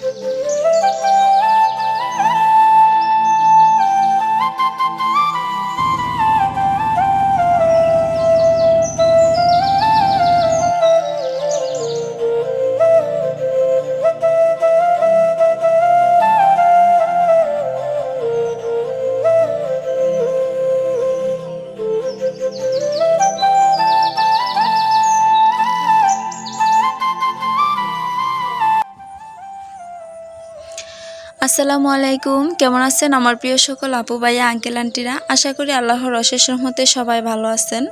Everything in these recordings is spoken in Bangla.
Música আসসালামু আলাইকুম। কেমন আছেন আমার প্রিয় সকল আপু ভাইয়া, আঙ্কেল, আন্টিরা? আশা করি আল্লাহর অশেষ রহমতে সবাই ভালো আছেন।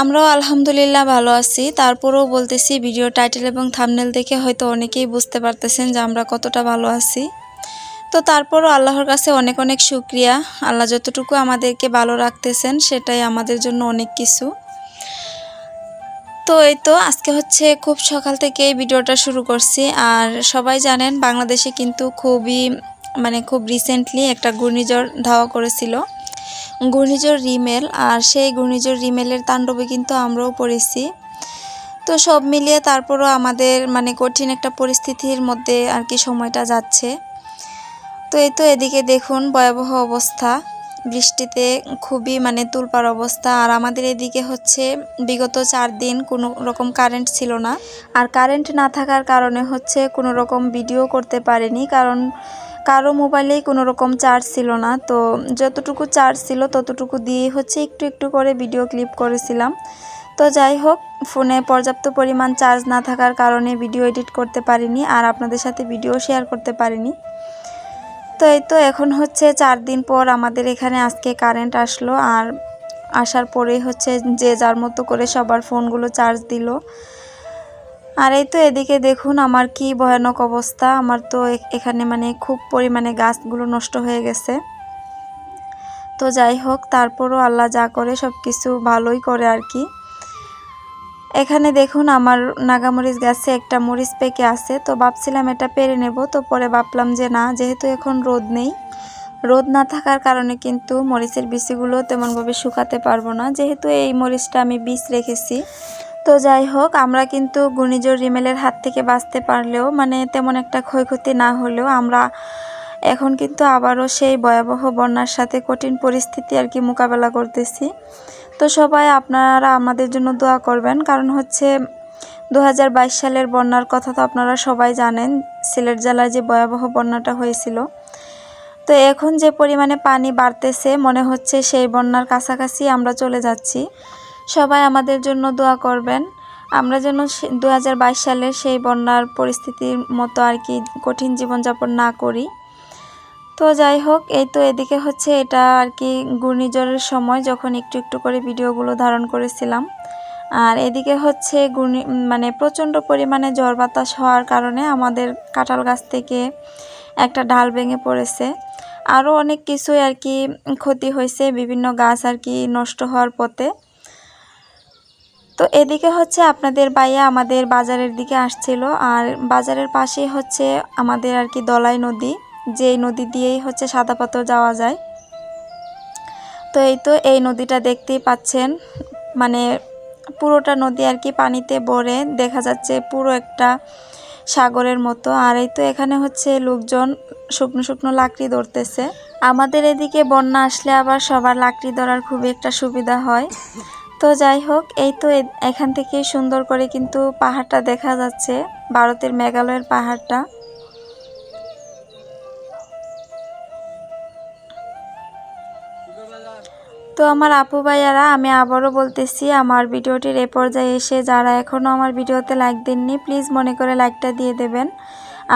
আমরাও আলহামদুলিল্লাহ ভালো আছি। তারপরেও বলতেছি, ভিডিও টাইটেল এবং থামনেল দেখে হয়তো অনেকেই বুঝতে পারতেছেন যে আমরা কতটা ভালো আছি। তো তারপরও আল্লাহর কাছে অনেক অনেক শুক্রিয়া। আল্লাহ যতটুকু আমাদেরকে ভালো রাখতেছেন, সেটাই আমাদের জন্য অনেক কিছু। তো এই তো, আজকে হচ্ছে খুব সকাল থেকে এই ভিডিওটা শুরু করছি। আর সবাই জানেন, বাংলাদেশে কিন্তু খুবই মানে খুব রিসেন্টলি একটা ঘূর্ণিঝড় ধাওয়া করেছিল। ঘূর্ণিঝড় রিমেল, আর সেই ঘূর্ণিঝড় রিমেলের তাণ্ডবে কিন্তু আমরাও পড়েছি। তো সব মিলিয়ে তারপরও আমাদের মানে কঠিন একটা পরিস্থিতির মধ্যে আর কি সময়টা যাচ্ছে। তো এই তো এদিকে দেখুন, ভয়াবহ অবস্থা। বৃষ্টিতে খুবই মানে তুলপার অবস্থা। আর আমাদের এদিকে হচ্ছে বিগত চার দিন কোনো রকম কারেন্ট ছিল না। আর কারেন্ট না থাকার কারণে হচ্ছে কোনো রকম ভিডিও করতে পারিনি। কারণ কারও মোবাইলেই কোনো রকম চার্জ ছিল না। তো যতটুকু চার্জ ছিল ততটুকু দিয়ে হচ্ছে একটু একটু করে ভিডিও ক্লিপ করেছিলাম। তো যাই হোক, ফোনে পর্যাপ্ত পরিমাণ চার্জ না থাকার কারণে ভিডিও এডিট করতে পারিনি। আর আপনাদের সাথে ভিডিও শেয়ার করতে পারিনি। তো এই তো এখন হচ্ছে চার দিন পর আমাদের এখানে আজকে কারেন্ট আসলো আর আসার পরেই হচ্ছে যে যার মতো করে সবার ফোনগুলো চার্জ দিল। আর এই তো এদিকে দেখুন আমার কি ভয়ানক অবস্থা। আমার তো এখানে মানে খুব পরিমাণে গাছগুলো নষ্ট হয়ে গেছে। তো যাই হোক, তারপরও আল্লাহ যা করে সব কিছু ভালোই করে আর কি। এখানে দেখুন আমার নাগামরিচ গাছে একটা মরিচ পেকে আছে, তো ভাবছিলাম এটা পেরে নেব, তো পরে ভাবলাম যে না, যেহেতু এখন রোদ নেই, রোদ না থাকার কারণে কিন্তু মরিচের বিচিগুলো তেমনভাবে শুকাতে পারব না, যেহেতু এই মরিচটা আমি বীজ রেখেছি। তো যাই হোক, আমরা কিন্তু ঘূর্ণিঝড় রিমেলের হাত থেকে বাঁচতে পারলেও মানে তেমন একটা ক্ষয়ক্ষতি না হলেও আমরা এখন কিন্তু আবারও সেই ভয়াবহ বন্যার সাথে কঠিন পরিস্থিতি আর কি মোকাবেলা করতেছি। তো সবাই আপনারা আমাদের জন্য দোয়া করবেন, কারণ হচ্ছে দু হাজার বাইশ সালের বন্যার কথা তো আপনারা সবাই জানেন, সিলেট জেলায় যে ভয়াবহ বন্যাটা হয়েছিল। তো এখন যে পরিমাণে পানি বাড়তেছে, মনে হচ্ছে সেই বন্যার কাছাকাছি আমরা চলে যাচ্ছি। সবাই আমাদের জন্য দোয়া করবেন। আমরা যেন দু হাজার বাইশ সালের সেই বন্যার পরিস্থিতির মতো আর কি কঠিন জীবনযাপন না করি। তো যাই হোক, এই তো এদিকে হচ্ছে এটা আর কি ঘূর্ণিঝড়ের সময় যখন একটু একটু করে ভিডিওগুলো ধারণ করেছিলাম। আর এদিকে হচ্ছে ঘূর্ণি মানে প্রচণ্ড পরিমাণে ঝড় বাতাস হওয়ার কারণে আমাদের কাঁঠাল গাছ থেকে একটা ডাল ভেঙে পড়েছে। আরও অনেক কিছুই আর কি ক্ষতি হয়েছে, বিভিন্ন গাছ আর কি নষ্ট হওয়ার পথে। তো এদিকে হচ্ছে আপনাদের বাইয়া আমাদের বাজারের দিকে আসছিল, আর বাজারের পাশেই হচ্ছে আমাদের আর কি দলাই নদী। যে নদী দিয়েই হচ্ছে সাদা পাথর যাওয়া যায়। তো এই তো এই নদীটা দেখতেই পাচ্ছেন মানে পুরোটা নদী আর কি পানিতে ভরে দেখা যাচ্ছে পুরো একটা সাগরের মতো। আর এই তো এখানে হচ্ছে লোকজন শুকনো শুকনো লাকড়ি ধরতেছে। আমাদের এদিকে বন্যা আসলে আবার সবার লাকড়ি ধরার খুবই একটা সুবিধা হয়। তো যাই হোক, এই তো এখান থেকে সুন্দর করে কিন্তু পাহাড়টা দেখা যাচ্ছে, ভারতের মেঘালয়ের পাহাড়টা। তো আমার আপু ভাইয়ারা, আমি আবারও বলতেছি, আমার ভিডিওটির এ পর্যায়ে এসে যারা এখনও আমার ভিডিওতে লাইক দেননি প্লিজ মনে করে লাইকটা দিয়ে দেবেন।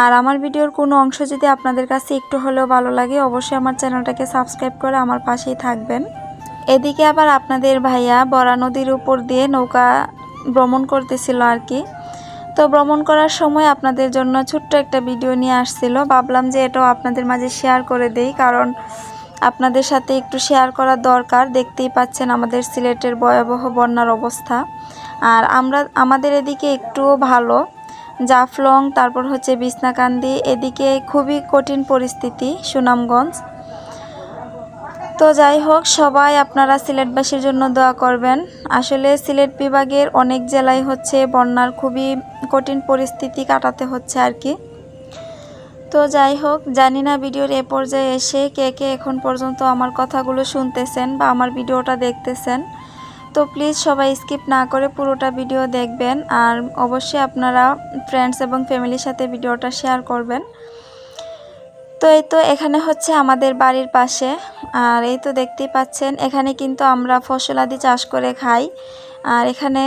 আর আমার ভিডিওর কোনো অংশ যদি আপনাদের কাছে একটু হলেও ভালো লাগে, অবশ্যই আমার চ্যানেলটাকে সাবস্ক্রাইব করে আমার পাশেই থাকবেন। এদিকে আবার আপনাদের ভাইয়া বরা নদীর উপর দিয়ে নৌকা ভ্রমণ করতেছিল আর কি। তো ভ্রমণ করার সময় আপনাদের জন্য ছোট্ট একটা ভিডিও নিয়ে আসছিল। ভাবলাম যে এটাও আপনাদের মাঝে শেয়ার করে দেই, কারণ আপনাদের সাথে একটু শেয়ার করা দরকার। দেখতেই পাচ্ছেন আমাদের সিলেটের ভয়াবহ বন্যার অবস্থা। আর আমরা, আমাদের এদিকে একটুও ভালো। জাফলং, তারপর হচ্ছে বিছনাকান্দি, এদিকে খুবই কঠিন পরিস্থিতি সুনামগঞ্জ। তো যাই হোক, সবাই আপনারা সিলেটবাসীর জন্য দোয়া করবেন। আসলে সিলেট বিভাগের অনেক জেলায় হচ্ছে বন্যার খুবই কঠিন পরিস্থিতি কাটাতে হচ্ছে আর কি। তো যাই হোক জানি না ভিডিওর এ পর্যায়ে এসে কে কে এখন পর্যন্ত আমার কথাগুলো শুনতেছেন বা আমার ভিডিওটা দেখতেছেন। তো প্লিজ সবাই স্কিপ না করে পুরোটা ভিডিও দেখবেন আর অবশ্যই আপনারা ফ্রেন্ডস এবং ফ্যামিলির সাথে ভিডিওটা শেয়ার করবেন। তো এই তো এখানে হচ্ছে আমাদের বাড়ির পাশে। আর এই তো দেখতেই পাচ্ছেন, এখানে কিন্তু আমরা ফসল আদি চাষ করে খাই। আর এখানে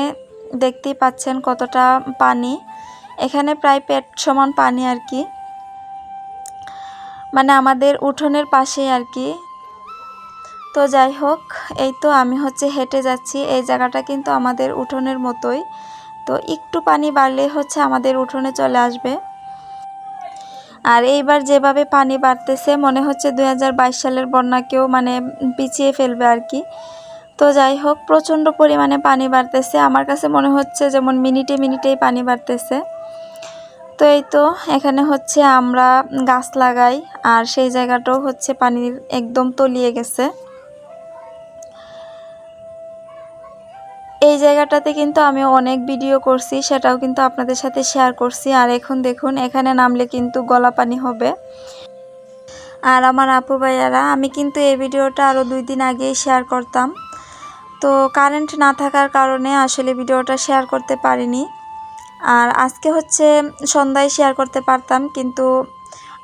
দেখতেই পাচ্ছেন কতটা পানি। এখানে প্রায় পেট সমান পানি আর কি। মানে আমাদের উঠোনের পাশে আর কি। তো যাই হোক, এই তো আমি হচ্ছে হেঁটে যাচ্ছি। এই জায়গাটা কিন্তু আমাদের উঠোনের মতোই। তো একটু পানি বাড়লে হচ্ছে আমাদের উঠোনে চলে আসবে। আর এইবার যেভাবে পানি বাড়তেছে, মনে হচ্ছে দু হাজার বাইশ সালের বন্যাকেও মানে পিছিয়ে ফেলবে আর কি। তো যাই হোক, প্রচণ্ড পরিমাণে পানি বাড়তেছে। আমার কাছে মনে হচ্ছে যেমন মিনিটে মিনিটেই পানি বাড়তেছে। তো এই তো, এখানে হচ্ছে আমরা গাছ লাগাই আর সেই জায়গাটাও হচ্ছে পানির একদম তলিয়ে গেছে। এই জায়গাটাতে কিন্তু আমি অনেক ভিডিও করছি, সেটাও কিন্তু আপনাদের সাথে শেয়ার করছি। আর এখন দেখুন, এখানে নামলে কিন্তু গলা পানি হবে। আর আমার আপু ভাইয়ারা, আমি কিন্তু এই ভিডিওটা আরও দুই দিন আগেই শেয়ার করতাম। তো কারেন্ট না থাকার কারণে আসলে ভিডিওটা শেয়ার করতে পারিনি। আর আজকে হচ্ছে সন্ধ্যায় শেয়ার করতে পারতাম, কিন্তু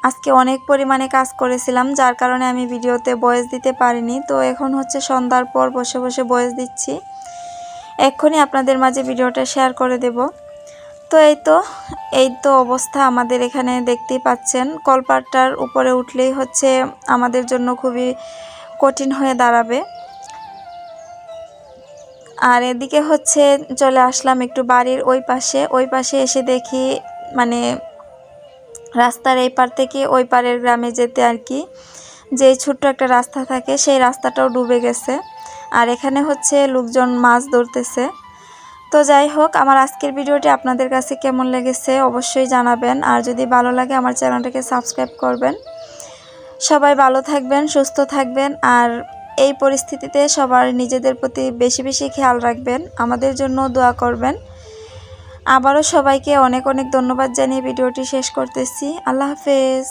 আজকে অনেক পরিমাণে কাজ করেছিলাম, যার কারণে আমি ভিডিওতে বয়েস দিতে পারিনি। তো এখন হচ্ছে সন্ধ্যার পর বসে বসে বয়েস দিচ্ছি। এক্ষুনি আপনাদের মাঝে ভিডিওটা শেয়ার করে দেব। তো এই তো এই তো অবস্থা আমাদের এখানে দেখতেই পাচ্ছেন। কলপাটটার উপরে উঠলেই হচ্ছে আমাদের জন্য খুবই কঠিন হয়ে দাঁড়াবে। আর এদিকে হচ্ছে চলে আসলাম একটু বাড়ির ওই পাশে। ওই পাশে এসে দেখি মানে রাস্তার এই পার থেকে ওই পারের গ্রামে যেতে আর কি, যে ছোট্ট একটা রাস্তা থাকে সেই রাস্তাটাও ডুবে গেছে। আর এখানে হচ্ছে লোকজন মাছ ধরতেছে। তো যাই হোক, আমার আজকের ভিডিওটি আপনাদের কাছে কেমন লেগেছে অবশ্যই জানাবেন। আর যদি ভালো লাগে, আমার চ্যানেলটাকে সাবস্ক্রাইব করবেন। সবাই ভালো থাকবেন, সুস্থ থাকবেন। আর এই পরিস্থিতিতে সবার নিজেদের প্রতি বেশি বেশি খেয়াল রাখবেন, আমাদের জন্য দোয়া করবেন। আবারও সবাইকে অনেক অনেক ধন্যবাদ জানিয়ে ভিডিওটি শেষ করতেছি। আল্লাহ হাফেজ।